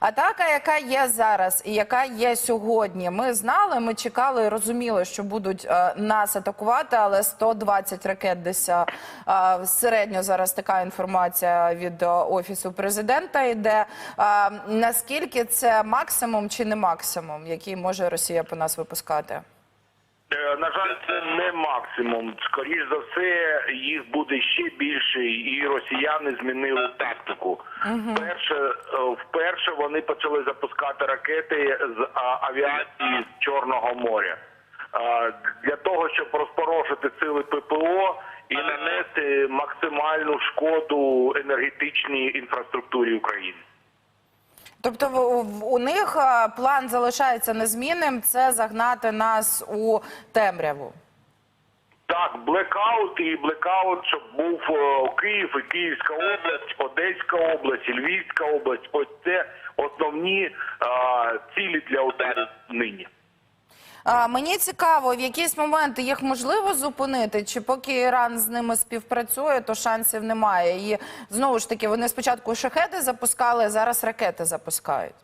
Атака, яка є зараз і яка є сьогодні, ми знали, ми чекали і розуміли, що будуть е, нас атакувати, але 120 ракет десь е, е, середньо зараз така інформація від офісу президента йде. Наскільки це максимум чи не максимум, який може Росія по нас випускати? Е, На жаль, це не максимум. Скоріш за все, їх буде ще більше, і росіяни змінили тактику. Вперше, е, вперше вони почали запускати ракети з авіації з Чорного моря. Для того, щоб розпорошити сили ППО і нанести максимальну шкоду енергетичній інфраструктурі України. Тобто у них е, план залишається незмінним. Це загнати нас у темряву. Так, блекаут і блекаут, щоб був е, Київ і Київська область, Одеська область, Львівська область. Ось це основні е, цілі для ударів нині. А, мені цікаво, в якісь моменти їх можливо зупинити, чи поки Іран з ними співпрацює, то шансів немає. І знову ж таки, вони спочатку шахеди запускали, зараз ракети запускають.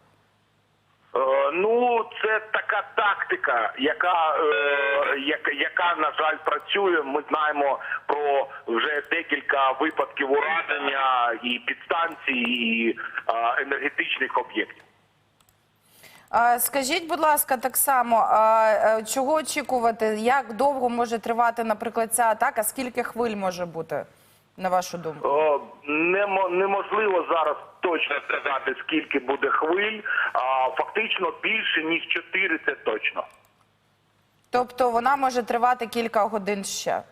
Е, Ну, це така тактика, яка, е, яка, яка, на жаль, працює. Ми знаємо про вже декілька випадків ураження і підстанцій, і е, енергетичних об'єктів. Скажіть, будь ласка, так само, е, чого очікувати? Як довго може тривати, наприклад, ця атака? Скільки хвиль може бути, на вашу думку? О, немо- неможливо зараз точно сказати, скільки буде хвиль. А фактично більше ніж 4 це точно. Тобто вона може тривати кілька годин ще.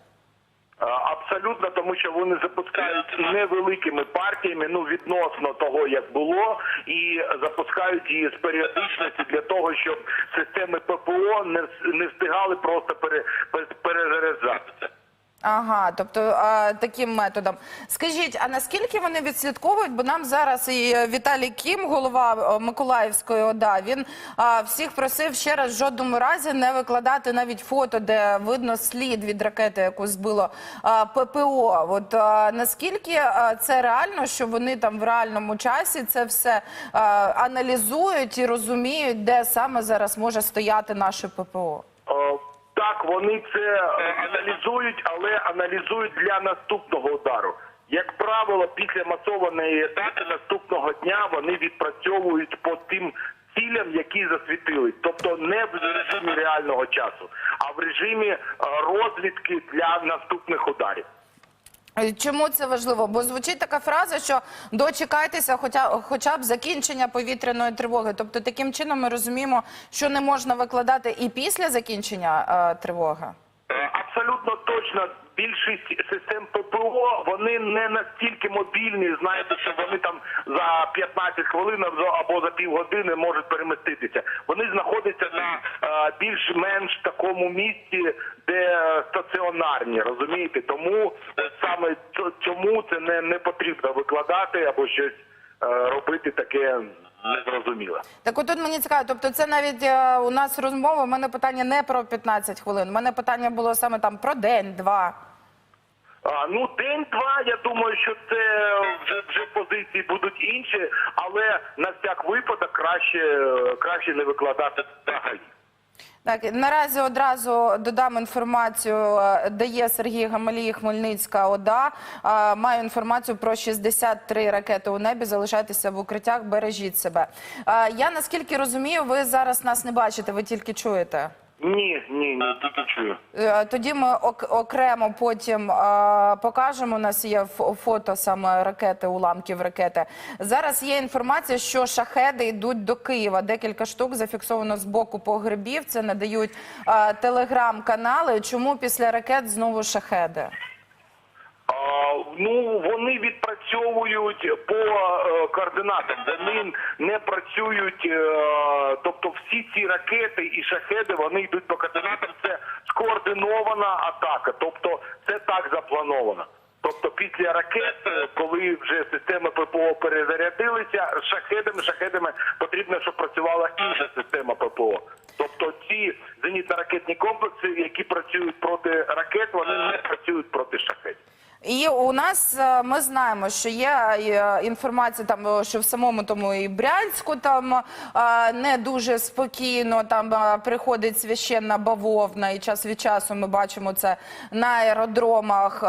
Абсолютно, тому що вони запускають невеликими партіями, ну відносно того, як було, і запускають її з періодичності для того, щоб системи ППО не, не встигали просто пере- перезаряджатися. Ага, тобто а, таким методом. Скажіть, а наскільки вони відслідковують? Бо нам зараз і е, Віталій Кім, голова е, Миколаївської ОДА, він а, всіх просив ще раз в жодному разі не викладати навіть фото, де видно слід від ракети, яку збило а, ППО. От а, наскільки а, це реально, що вони там в реальному часі це все а, аналізують і розуміють, де саме зараз може стояти наше ППО? Вони це аналізують, але аналізують для наступного удару. Як правило, після масованої атаки наступного дня вони відпрацьовують по тим цілям, які засвітили, тобто не в режимі реального часу, а в режимі е, розвідки для наступних ударів. Е, Чому це важливо? Бо звучить така фраза, що дочекайтеся, хоча, хоча б закінчення повітряної тривоги. Тобто, таким чином ми розуміємо, що не можна викладати і після закінчення е, тривоги. Е, точно. Більшість систем ППО вони не настільки мобільні. Знаєте, що вони там за 15 хвилин або- за півгодини можуть переміститися. Вони знаходяться на е, більш-менш такому місці, де е, стаціонарні, розумієте? Тому саме ц- цьому це не, не потрібно викладати або щось е, робити таке незрозуміле. Так отут мені цікаво, тобто це навіть е, у нас розмова, у мене питання не про 15 хвилин, у мене питання було саме там про день, два. А, ну, день-два, я думаю, що це вже, вже позиції будуть інші, але на всяк випадок краще, е, краще не викладати взагалі. Так, наразі одразу додам інформацію, е, дає Сергій Гамалій, Хмельницька ОДА. Е, Маю інформацію про 63 ракети у небі. Залишайтеся в укриттях, бережіть себе. Е, Я наскільки розумію, ви зараз нас не бачите, ви тільки чуєте. Ні, ні, ні, тільки чую. Е, Тоді ми ок- окремо потім е, покажемо. У нас є ф- фото саме ракети, уламків ракети. Зараз є інформація, що шахеди йдуть до Києва. Декілька штук зафіксовано з боку погребів. Це надають е, телеграм-канали. Чому після ракет знову шахеди? Ну, вони відпрацьовують по е, координатам. Вони не працюють, е, тобто всі ці ракети і шахеди вони йдуть по координатам. Це скоординована атака, тобто це так заплановано. Тобто після ракет, е, коли вже системи ППО перезарядилися, шахедами, шахедами потрібно, щоб працювала інша система ППО. Тобто ці зенітно-ракетні комплекси, які працюють проти ракет, вони не працюють проти шахедів. І у нас е, ми знаємо, що є е, інформація там, е, що в самому тому і Брянську там не дуже спокійно. Там приходить священна бавовна, і час від часу ми бачимо це на аеродромах.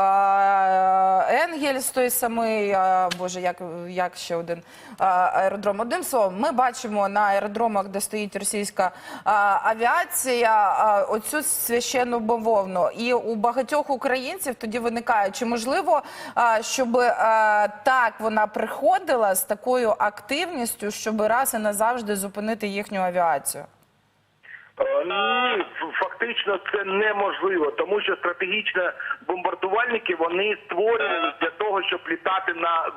Енгельс той самий, боже, як, як ще один аеродром. Одним словом, ми бачимо на аеродромах, де стоїть російська авіація, оцю священну бавовну. І у багатьох українців тоді виникає, чи можливо, е, щоб так вона приходила з такою активністю, щоб раз і назавжди зупинити їхню авіацію? Е, Ні, фактично це неможливо, тому що стратегічні бомбардувальники вони створювали для того, щоб літати на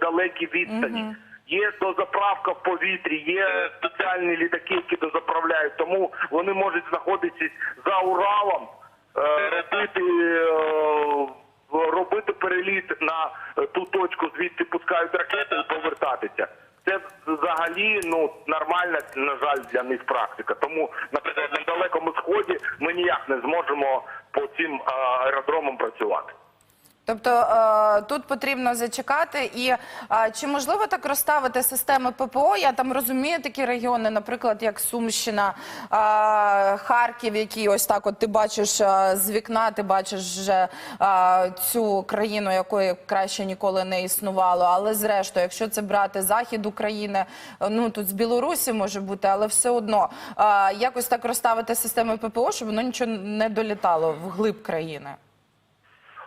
далекій відстані. Є дозаправка в повітрі, є спеціальні літаки, які дозаправляють, тому вони можуть знаходитися за Уралом, е, робити, переліт на е, ту точку, звідти пускають ракети і повертатися. Це взагалі ну нормальна, на жаль, для них практика. Тому, наприклад, на далекому сході ми ніяк не зможемо по цим аеродромам працювати. Тобто е, тут потрібно зачекати. І е, чи можливо так розставити системи ППО? Я там розумію такі регіони, наприклад, як Сумщина, е, Харків, які ось так, от ти бачиш з вікна, ти бачиш вже цю країну, якої краще ніколи не існувало. Але зрештою, якщо це брати захід України, ну тут з Білорусі може бути, але все одно якось так розставити системи ППО, щоб воно нічого не долітало в глиб країни.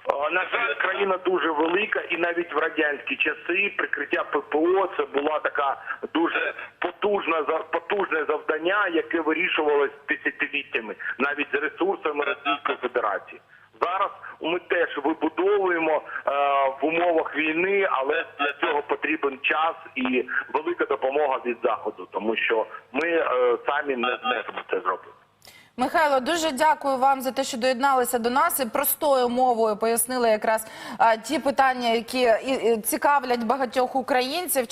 А, На жаль, країна дуже велика, і навіть в радянські часи прикриття ППО це була така дуже потужна потужне завдання, яке вирішувалось десятиліттями, навіть з ресурсами Російської Федерації. Зараз ми теж вибудовуємо е, в умовах війни, але для цього потрібен час і велика допомога від заходу, тому що ми е, самі не зможемо це зробити. Михайло, дуже дякую вам за те, що доєдналися до нас і простою мовою пояснили якраз ті питання, які і цікавлять багатьох українців.